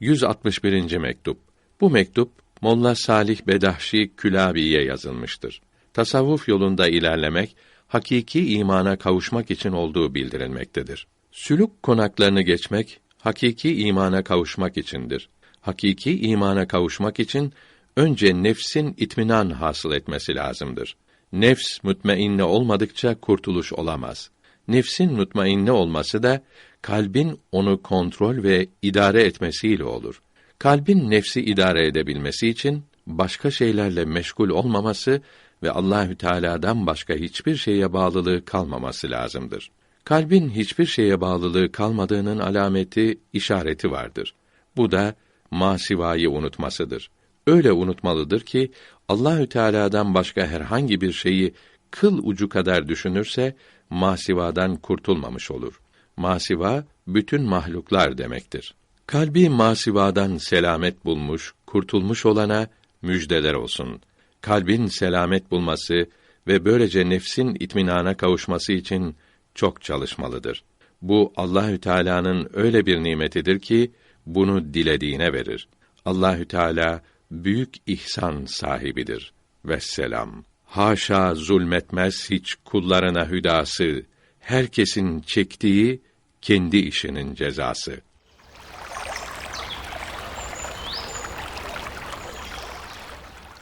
161. mektup. Bu mektup Molla Salih Bedahşi Külabi'ye yazılmıştır. Tasavvuf yolunda ilerlemek hakiki imana kavuşmak için olduğu bildirilmektedir. Sülük konaklarını geçmek hakiki imana kavuşmak içindir. Hakiki imana kavuşmak için önce nefsin itminan hasıl etmesi lazımdır. Nefs mutmainne olmadıkça kurtuluş olamaz. Nefsin mutmainne olması da kalbin onu kontrol ve idare etmesiyle olur. Kalbin nefsi idare edebilmesi için başka şeylerle meşgul olmaması ve Allahü Teala'dan başka hiçbir şeye bağlılığı kalmaması lazımdır. Kalbin hiçbir şeye bağlılığı kalmadığının alameti, işareti vardır. Bu da masivayı unutmasıdır. Öyle unutmalıdır ki Allahü Teala'dan başka herhangi bir şeyi kıl ucu kadar düşünürse masivadan kurtulmamış olur. Masiva bütün mahluklar demektir. Kalbi masivadan selamet bulmuş, kurtulmuş olana müjdeler olsun. Kalbin selamet bulması ve böylece nefsin itminana kavuşması için çok çalışmalıdır. Bu Allahü Teala'nın öyle bir nimetidir ki bunu dilediğine verir. Allahü Teala büyük ihsan sahibidir. Vesselam. Haşa zulmetmez hiç kullarına hüdası. Herkesin çektiği kendi işinin cezası.